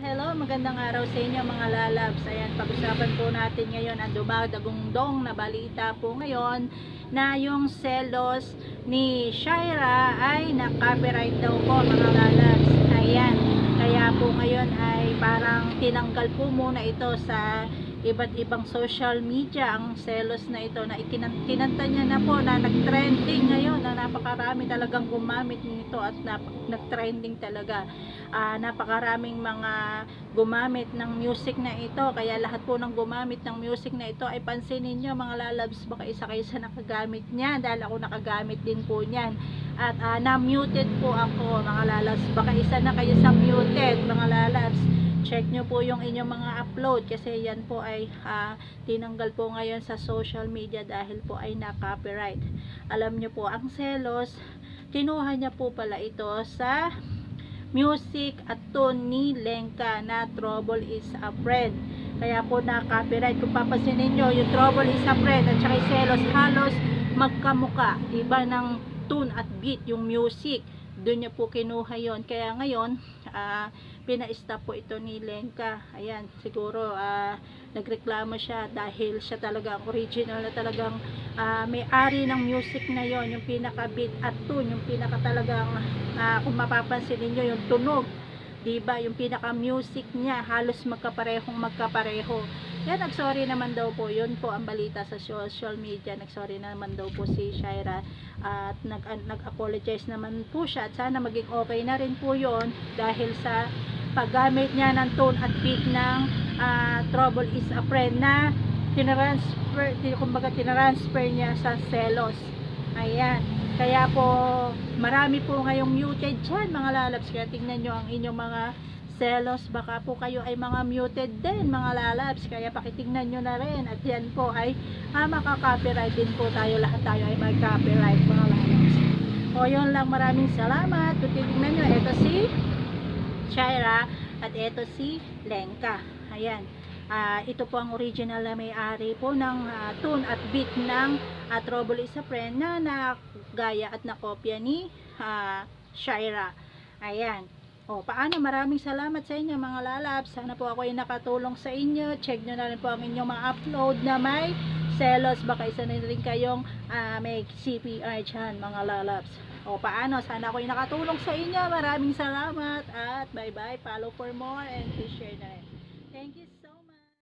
Hello, magandang araw sa inyo mga lalabs. Ayan, pag-usapan po natin ngayon ang dumadagungdong na balita po ngayon na yung selos ni Shaira ay na-copyright daw po mga lalabs. Ayan, kaya po ngayon ay parang tinanggal po muna ito sa iba't ibang social media ang selos na ito na ikinan- kinanta niya na po na nag-trending ngayon na napakarami talagang gumamit nito at nag-trending talaga. Ah, napakaraming mga gumamit ng music na ito kaya lahat po ng gumamit ng music na ito ay pansinin nyo mga lalabs baka isa kayo sa nakagamit niya dahil ako nakagamit din po niyan. At ah, na-muted po ako mga lalabs baka isa na kayo sa muted mga lalabs check nyo po yung inyong mga upload kasi yan po ay ah, tinanggal po ngayon sa social media dahil po ay na copyright alam nyo po ang selos kinuha niya po pala ito sa music at tone ni Lenka na Trouble is a Friend. Kaya po na-copyright. Kung papansinin nyo, yung Trouble is a Friend at saka Selos halos magkamuka. Iba ng tune at beat, yung music. Doon niya po kinuha yon Kaya ngayon, ah, pina-stop po ito ni Lenka. Ayan, siguro ah, nagreklamo siya dahil siya talaga ang original na talagang ah, may-ari ng music na yon yung pinaka beat at tune, yung pinaka talagang ah, kung mapapansin niyo yung tunog, 'di ba? Yung pinaka music niya halos magkaparehong magkapareho. Kaya nagsorry naman daw po, yun po ang balita sa social media. Nagsorry naman daw po si Shaira at nag nag-apologize naman po siya at sana maging okay na rin po yon dahil sa paggamit niya ng tone at beat ng ah, Trouble is a Friend na tinransfer, tin- kumbaga tinransfer niya sa Celos. Ayan. Kaya po, marami po ngayong muted dyan, mga lalabs. Kaya tingnan nyo ang inyong mga Celos. Baka po kayo ay mga muted din, mga lalabs. Kaya pakitingnan nyo na rin. At yan po ay ah, makaka-copyright din po tayo. Lahat tayo ay mag-copyright, mga lalabs. O yun lang, maraming salamat. Kung titingnan nyo, ito si Shaira at ito si Lenka. Ayan. Ah, ito po ang original na may-ari po ng ah, tune at beat ng uh, Trouble is a Friend na nagaya at nakopya ni ah, Shaira. Ayan. O, paano? Maraming salamat sa inyo mga lalabs. Sana po ako ay nakatulong sa inyo. Check nyo na rin po ang inyong mga upload na may selos. Baka isa na rin kayong ah, may CPR dyan mga lalabs. O, paano? Sana ako ay nakatulong sa inyo. Maraming salamat at bye-bye. Follow for more and please share na rin. Thank you